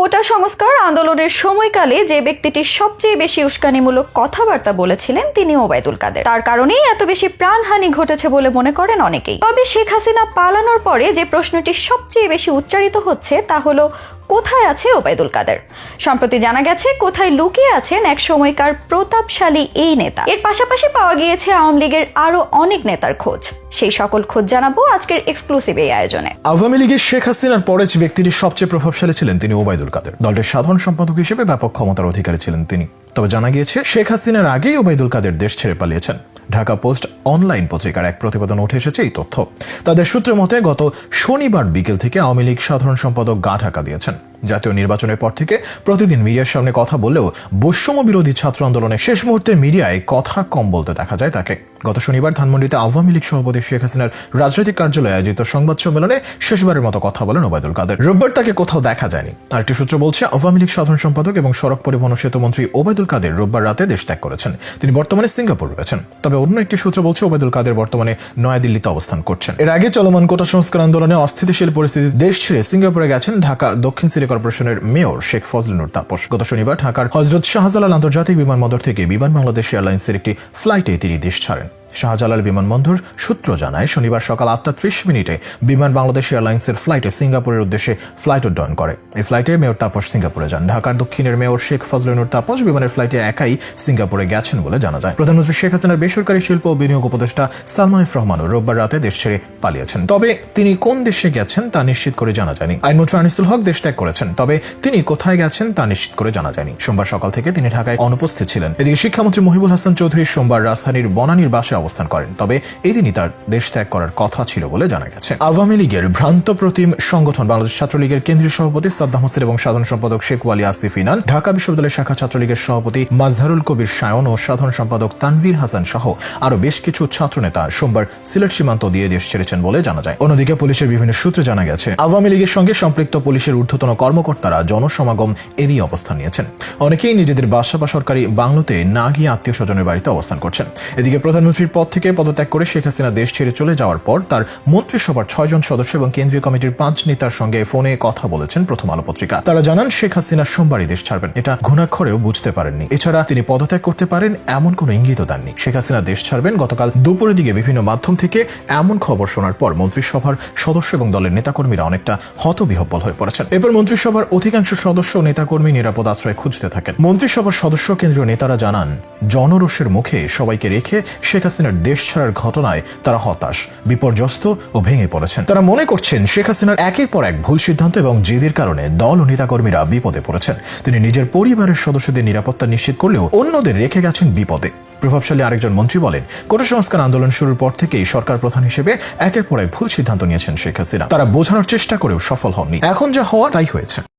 কোটা সংস্কার আন্দোলনের সময়কালে যে ব্যক্তিটি সবচেয়ে বেশি উস্কানিমূলক কথাবার্তা বলেছিলেন তিনি ওবায়দুল কাদের। তার কারণেই এত বেশি প্রাণহানি ঘটেছে বলে মনে করেন অনেকেই। তবে শেখ হাসিনা পালানোর পরে যে প্রশ্নটি সবচেয়ে বেশি উচ্চারিত হচ্ছে তা হলো কোথায় আছে ওবায়দুল কাদের? সম্প্রতি জানা গেছে কোথায় লুকিয়ে আছেন এক সময়কার প্রতাপশালী এই নেতা। এর পাশাপাশি পাওয়া গিয়েছে আওয়ামী লীগের আরও অনেক নেতার খোঁজ। সেই সকল খোঁজ জানাব আজকের এক্সক্লুসিভ এই আয়োজনে। আওয়ামী লীগের শেখ হাসিনার পরে যে ব্যক্তিটি সবচেয়ে প্রভাবশালী ছিলেন তিনি ওবায়দুল কাদের। দলটির সাধারণ সম্পাদক হিসেবে ব্যাপক ক্ষমতার অধিকারী ছিলেন তিনি। তবে জানা গিয়েছে, শেখ হাসিনার আগেই ওবায়দুল কাদের দেশ ছেড়ে পালিয়েছেন। ঢাকা পোস্ট অনলাইন পত্রিকার এক প্রতিবেদন উঠে এসেছে এই তথ্য। তাদের সূত্র মতে, গত শনিবার বিকেল থেকে আওয়ামী লীগ সাধারণ সম্পাদক গা ঢাকা দিয়েছেন। জাতীয় নির্বাচনের পর থেকে প্রতিদিন মিডিয়ার সামনে কথা বললেও বৈষম্য বিরোধী ছাত্র আন্দোলনে শেষ মুহূর্তে মিডিয়ায় কথা কম বলতে দেখা যায় তাকে। গত শনিবার ধানমন্ডিতে আওয়ামী লীগ সভাপতি শেখ হাসিনার রাজনৈতিক কার্যালয়ে আয়োজিত সংবাদ সম্মেলনে শেষবারের মতো কথা বলেন ওবায়দুল কাদের। রোববার তাকে কোথাও দেখা যায়নি। আরেকটি সূত্র বলছে, আওয়ামী লীগ সাধারণ সম্পাদক এবং সড়ক পরিবহন সেতু মন্ত্রী ওবায়দুল কাদের রোববার রাতে দেশ ত্যাগ করেছেন। তিনি বর্তমানে সিঙ্গাপুর রয়েছেন। তবে অন্য একটি সূত্র বলছে, ওবায়দুল কাদের বর্তমানে নয়াদিল্লিতে অবস্থান করছেন। এর আগে চলমান কোটা সংস্কার আন্দোলনে অস্থিতিশীল পরিস্থিতি দেশ ছেড়ে সিঙ্গাপুরে গেছেন ঢাকা, দক্ষিণ সিটি কর্পোরেশনের মেয়র শেখ ফজলুর তাপস। গত শনিবার ঢাকার হজরত শাহজালাল আন্তর্জাতিক বিমানবন্দর থেকে বিমান বাংলাদেশ এয়ারলাইন্সের একটি ফ্লাইটে তিনি দেশ ছাড়েন। শাহজালাল বিমানবন্দর সূত্র জানায়, শনিবার সকাল আটটা ত্রিশ মিনিটে বিমান বাংলাদেশ এয়ারলাইন্সের ফ্লাইটে সিঙ্গাপুরের উদ্দেশ্যে ফ্লাইট উড্ডয়ন করে। এই ফ্লাইটে মেয়র তাপস সিঙ্গাপুরে যান। ঢাকার দক্ষিণের মেয়র শেখ ফজলুর তাপস বিমানের ফ্লাইটে একাই সিঙ্গাপুরে গেছেন বলে জানা যায়। প্রধানমন্ত্রী শেখ হাসিনার বেসরকারি শিল্প ও বিনিয়োগ উপদেষ্টা সালমান রহমানও রোববার রাতে দেশ ছেড়ে পালিয়েছেন। তবে তিনি কোন দেশে গেছেন তা নিশ্চিত করে জানা যায়নি। আইনমন্ত্রী আনিসুল হক দেশ ত্যাগ করেছেন। তবে তিনি কোথায় গেছেন তা নিশ্চিত করে জানা যায়নি। সোমবার সকাল থেকে তিনি ঢাকায় অনুপস্থিত ছিলেন। এদিকে শিক্ষামন্ত্রী মহিবুল হাসান চৌধুরী সোমবার রাজধানীর বনানীর বাসে অবস্থান করেন। তবে এদিনই তার দেশ ত্যাগ করার কথা ছিল বলে জানা গেছে। আওয়ামী লীগের ভ্রান্ত প্রতিম সংগঠন বাংলাদেশ ছাত্রলীগের কেন্দ্রীয় সভাপতি সাদ্দাম হোসেন এবং সাধারণ সম্পাদক শেখ ওয়ালি আসিফ ইনান, ঢাকা বিশ্ববিদ্যালয় শাখা ছাত্রলীগের সভাপতি মাজহারুল কবির সায়ন ও সাধারণ সম্পাদক তানভীর হাসান সহ আরও বেশ কিছু ছাত্রনেতা সোমবার সিলেট সীমান্ত দিয়ে দেশ ছেড়েছেন বলে জানা যায়। অন্যদিকে পুলিশের বিভিন্ন সূত্রে জানা গেছে, আওয়ামী লীগের সঙ্গে সম্পৃক্ত পুলিশের ঊর্ধ্বতন কর্মকর্তারা জনসমাগম এড়িয়ে অবস্থান নিয়েছেন। অনেকেই নিজেদের বাসা বা সরকারি বাংলোতে না গিয়ে আত্মীয় স্বজনের বাড়িতে অবস্থান করছেন। এদিকে প্রধানমন্ত্রীর পদ থেকে পদত্যাগ করে শেখ হাসিনা দেশ ছেড়ে চলে যাওয়ার পর তার মন্ত্রিসভার ছয়জন সদস্য এবং কেন্দ্রীয় কমিটির পাঁচ নেতার সঙ্গে ফোনে কথা বলেছেন প্রথম আলো পত্রিকা তারা জানান, শেখ হাসিনা সোমবারই দেশ ছাড়বেন। এটা ঘুণাক্ষরেও বুঝতে পারেননি। এছাড়া তিনি পদত্যাগ করতে পারেন এমন কোনো ইঙ্গিতও দেননি। শেখ হাসিনা দেশ ছাড়বেন গতকাল দুপুরের দিকে বিভিন্ন মাধ্যম থেকে এমন খবর শোনার পর মন্ত্রিসভার সদস্য এবং দলের নেতাকর্মীরা অনেকটা হতবিহব্বল হয়ে পড়েছেন। এরপর মন্ত্রিসভার অধিকাংশ সদস্য ও নেতাকর্মী নিরাপদ আশ্রয় খুঁজতে থাকেন। মন্ত্রিসভার সদস্য কেন্দ্রীয় নেতারা জানান, জনরোষের মুখে সবাইকে রেখে শেখ হাসিনার দেশ ছাড়ার ঘটনায় তারা হতাশ, বিপর্যস্ত ও ভেঙে পড়েছেন। তারা মনে করছেন শেখ হাসিনার একের পর এক ভুল সিদ্ধান্ত এবং জেদের কারণে দল ও নেতাকর্মীরা বিপদে পড়েছেন। তিনি নিজের পরিবারের সদস্যদের নিরাপত্তা নিশ্চিত করলেও অন্যদের রেখে গেছেন বিপদে। প্রভাবশালী আরেকজন মন্ত্রী বলেন কোটা সংস্কার আন্দোলন শুরুর পর থেকেই সরকার প্রধান হিসেবে একের পর এক ভুল সিদ্ধান্ত নিয়েছেন শেখ হাসিনা। তারা বোঝানোর চেষ্টা করেও সফল হননি। এখন যা হওয়ার তাই হয়েছে।